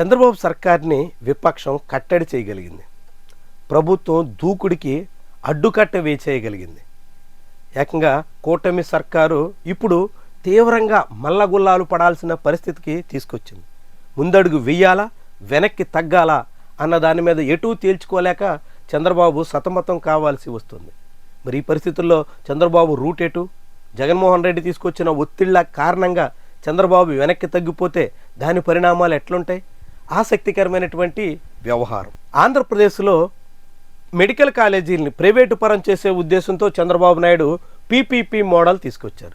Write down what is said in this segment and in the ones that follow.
చంద్రబాబు సర్కార్ని విపక్షం కట్టడి చేయగలిగింది. ప్రభుత్వం దూకుడికి అడ్డుకట్ట వేచేయగలిగింది. ఏకంగా కూటమి సర్కారు ఇప్పుడు తీవ్రంగా మల్లగుల్లాలు పడాల్సిన పరిస్థితికి తీసుకొచ్చింది. ముందడుగు వెయ్యాలా వెనక్కి తగ్గాలా అన్న దాని మీద ఎటూ తేల్చుకోలేక చంద్రబాబు సతమతం కావాల్సి వస్తుంది. మరి ఈ పరిస్థితుల్లో చంద్రబాబు రూట్ ఎటు? జగన్మోహన్ రెడ్డి తీసుకొచ్చిన ఒత్తిళ్ళ కారణంగా చంద్రబాబు వెనక్కి తగ్గిపోతే దాని పరిణామాలు ఎట్లుంటాయి? ఆసక్తికరమైనటువంటి వ్యవహారం. ఆంధ్రప్రదేశ్లో మెడికల్ కాలేజీలని ప్రైవేటు పరం చేసే ఉద్దేశంతో చంద్రబాబు నాయుడు పీపీపీ మోడల్ తీసుకొచ్చారు.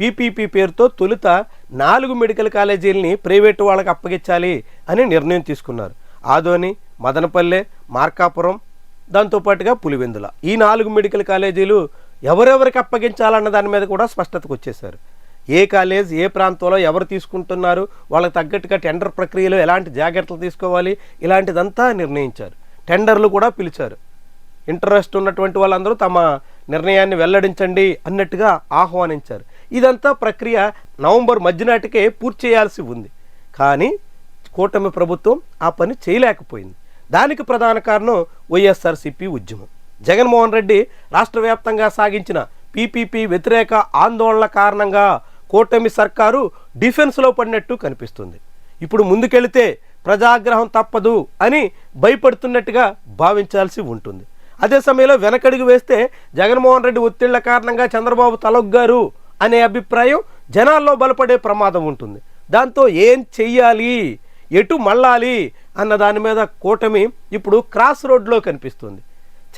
పీపీపీ పేరుతో తొలుత నాలుగు మెడికల్ కాలేజీలని ప్రైవేటు వాళ్ళకి అప్పగించాలి అని నిర్ణయం తీసుకున్నారు. ఆదోని మదనపల్లె మార్కాపురం దాంతోపాటుగా పులివెందుల. ఈ నాలుగు మెడికల్ కాలేజీలు ఎవరెవరికి అప్పగించాలన్న దాని మీద కూడా స్పష్టతకు వచ్చేశారు. ఏ కాలేజ్ ఏ ప్రాంతంలో ఎవరు తీసుకుంటున్నారు వాళ్ళకి తగ్గట్టుగా టెండర్ ప్రక్రియలో ఎలాంటి జాగ్రత్తలు తీసుకోవాలి ఇలాంటిదంతా నిర్ణయించారు. టెండర్లు కూడా పిలిచారు. ఇంట్రెస్ట్ ఉన్నటువంటి వాళ్ళందరూ తమ నిర్ణయాన్ని వెల్లడించండి అన్నట్టుగా ఆహ్వానించారు. ఇదంతా ప్రక్రియ నవంబర్ మధ్య నాటికే పూర్తి చేయాల్సి ఉంది. కానీ కూటమి ప్రభుత్వం ఆ పని చేయలేకపోయింది. దానికి ప్రధాన కారణం వైఎస్ఆర్సీపీ ఉద్యమం. జగన్మోహన్ రెడ్డి రాష్ట్ర వ్యాప్తంగా సాగించిన పీపీపీ వ్యతిరేక ఆందోళన కారణంగా కూటమి సర్కారు డిఫెన్స్లో పడినట్టు కనిపిస్తుంది. ఇప్పుడు ముందుకెళితే ప్రజాగ్రహం తప్పదు అని భయపడుతున్నట్టుగా భావించాల్సి ఉంటుంది. అదే సమయంలో వెనకడుగు వేస్తే జగన్మోహన్ రెడ్డి ఒత్తిళ్ళ కారణంగా చంద్రబాబు తలొగ్గారు అనే అభిప్రాయం జనాల్లో బలపడే ప్రమాదం ఉంటుంది. దాంతో ఏం చెయ్యాలి? ఎటు మళ్ళాలి? అన్న దాని మీద కూటమి ఇప్పుడు క్రాస్ రోడ్లో కనిపిస్తుంది.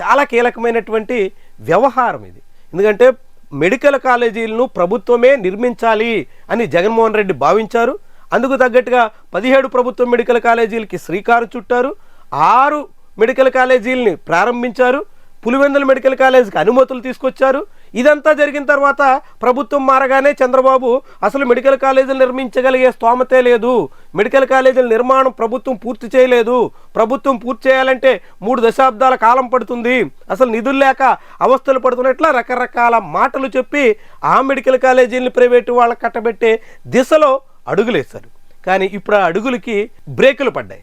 చాలా కీలకమైనటువంటి వ్యవహారం ఇది. ఎందుకంటే మెడికల్ కాలేజీలను ప్రభుత్వమే నిర్మించాలి అని జగన్మోహన్ రెడ్డి భావించారు. అందుకు తగ్గట్టుగా పదిహేడు ప్రభుత్వ మెడికల్ కాలేజీలకి శ్రీకారం చుట్టారు. ఆరు మెడికల్ కాలేజీలని ప్రారంభించారు. పులివెందుల మెడికల్ కాలేజీకి అనుమతులు తీసుకొచ్చారు. ఇదంతా జరిగిన తర్వాత ప్రభుత్వం మారగానే చంద్రబాబు అసలు మెడికల్ కాలేజీలు నిర్మించగలిగే స్తోమతే లేదు. మెడికల్ కాలేజీల నిర్మాణం ప్రభుత్వం పూర్తి చేయలేదు. ప్రభుత్వం పూర్తి చేయాలంటే మూడు దశాబ్దాల కాలం పడుతుంది. అసలు నిధులు లేక అవస్థలు పడుతున్నట్ల రకరకాల మాటలు చెప్పి ఆ మెడికల్ కాలేజీలను ప్రైవేటు వాళ్ళకి కట్టబెట్టే దిశలో అడుగులేశారు కానీ ఇప్పుడు ఆ అడుగులకి బ్రేకులు పడ్డాయి.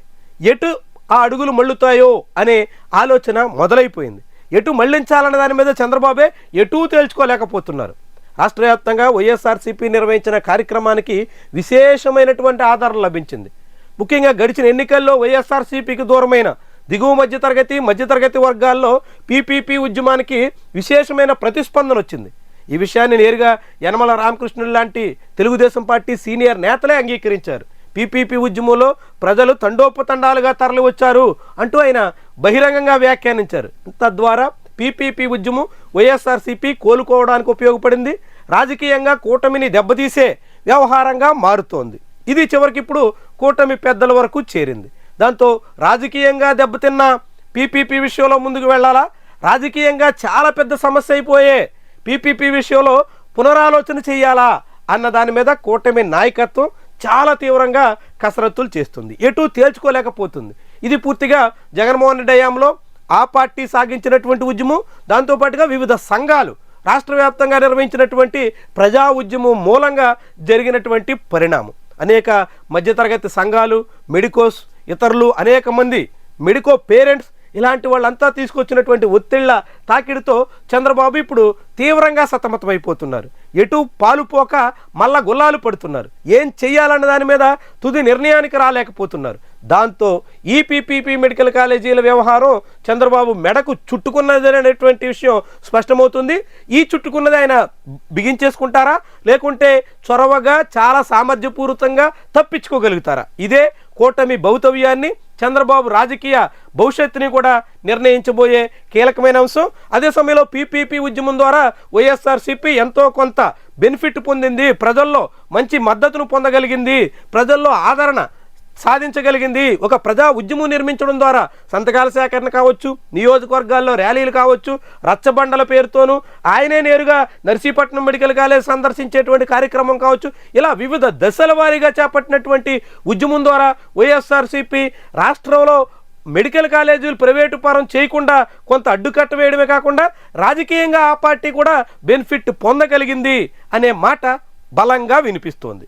ఎటు ఆ అడుగులు మళ్ళుతాయో అనే ఆలోచన మొదలైపోయింది. ఎటు మళ్ళించాలన్న దాని మీద చంద్రబాబే ఎటూ తేల్చుకోలేకపోతున్నారు. రాష్ట్ర వ్యాప్తంగా వైఎస్ఆర్సీపీ నిర్వహించిన కార్యక్రమానికి విశేషమైనటువంటి ఆధారం లభించింది. ముఖ్యంగా గడిచిన ఎన్నికల్లో వైఎస్ఆర్సీపీకి దూరమైన దిగువ మధ్యతరగతి మధ్యతరగతి వర్గాల్లో పీపీపీ ఉద్యమానికి విశేషమైన ప్రతిస్పందన వచ్చింది. ఈ విషయాన్ని నేరుగా యనమల రామకృష్ణుడు లాంటి తెలుగుదేశం పార్టీ సీనియర్ నేతలే అంగీకరించారు. పీపీపీ ఉద్యమంలో ప్రజలు తండోపతండాలుగా తరలివచ్చారు అంటూ ఆయన బహిరంగంగా వ్యాఖ్యానించారు. తద్వారా పీపీపీ ఉద్యమం వైఎస్ఆర్సీపీ కోలుకోవడానికి ఉపయోగపడింది. రాజకీయంగా కూటమిని దెబ్బతీసే వ్యవహారంగా మారుతోంది. ఇది చివరికి ఇప్పుడు కూటమి పెద్దల వరకు చేరింది. దాంతో రాజకీయంగా దెబ్బతిన్న పీపీపీ విషయంలో ముందుకు వెళ్ళాలా రాజకీయంగా చాలా పెద్ద సమస్య అయిపోయే పీపీపీ విషయంలో పునరాలోచన చేయాలా అన్న దాని మీద కూటమి నాయకత్వం చాలా తీవ్రంగా కసరత్తులు చేస్తుంది. ఎటు తేల్చుకోలేకపోతుంది. ఇది పూర్తిగా జగన్మోహన్ రెడ్డి హయాంలో ఆ పార్టీ సాగించినటువంటి ఉద్యమం దాంతోపాటుగా వివిధ సంఘాలు రాష్ట్ర వ్యాప్తంగా నిర్వహించినటువంటి ప్రజా ఉద్యమం మూలంగా జరిగినటువంటి పరిణామం. అనేక మధ్యతరగతి సంఘాలు మెడికోస్ ఇతరులు అనేక మంది మెడికో పేరెంట్స్ ఇలాంటి వాళ్ళంతా తీసుకొచ్చినటువంటి ఒత్తిళ్ళ తాకిడితో చంద్రబాబు ఇప్పుడు తీవ్రంగా సతమతమైపోతున్నారు. ఎటు పాలుపోక మళ్ళా గుల్లాలు పడుతున్నారు. ఏం చేయాలన్న దాని మీద తుది నిర్ణయానికి రాలేకపోతున్నారు. దాంతో ఈపీపీపీ మెడికల్ కాలేజీల వ్యవహారం చంద్రబాబు మెడకు చుట్టుకున్నది అనేటువంటి విషయం స్పష్టమవుతుంది. ఈ చుట్టుకున్నది ఆయన బిగించేసుకుంటారా లేకుంటే చొరవగా చాలా సామర్థ్యపూరితంగా తప్పించుకోగలుగుతారా? ఇదే కూటమి భౌతవ్యాన్ని చంద్రబాబు రాజకీయ భవిష్యత్తుని కూడా నిర్ణయించబోయే కీలకమైన అంశం. అదే సమయంలో పీపీపీ ఉద్యమం ద్వారా వైఎస్ఆర్సీపీ ఎంతో కొంత బెనిఫిట్ పొందింది. ప్రజల్లో మంచి మద్దతును పొందగలిగింది. ప్రజల్లో ఆదరణ సాధించగలిగింది. ఒక ప్రజా ఉద్యమం నిర్మించడం ద్వారా సంతకాల సేకరణ కావచ్చు నియోజకవర్గాల్లో ర్యాలీలు కావచ్చు రచ్చబండల పేరుతోనూ ఆయనే నేరుగా నర్సీపట్నం మెడికల్ కాలేజ్ సందర్శించేటువంటి కార్యక్రమం కావచ్చు ఇలా వివిధ దశల వారీగా చేపట్టినటువంటి ఉద్యమం ద్వారా వైఎస్ఆర్సీపీ రాష్ట్రంలో మెడికల్ కాలేజీలు ప్రైవేటు పరం చేయకుండా కొంత అడ్డుకట్ట వేయడమే కాకుండా రాజకీయంగా ఆ పార్టీ కూడా బెనిఫిట్ పొందగలిగింది అనే మాట బలంగా వినిపిస్తోంది.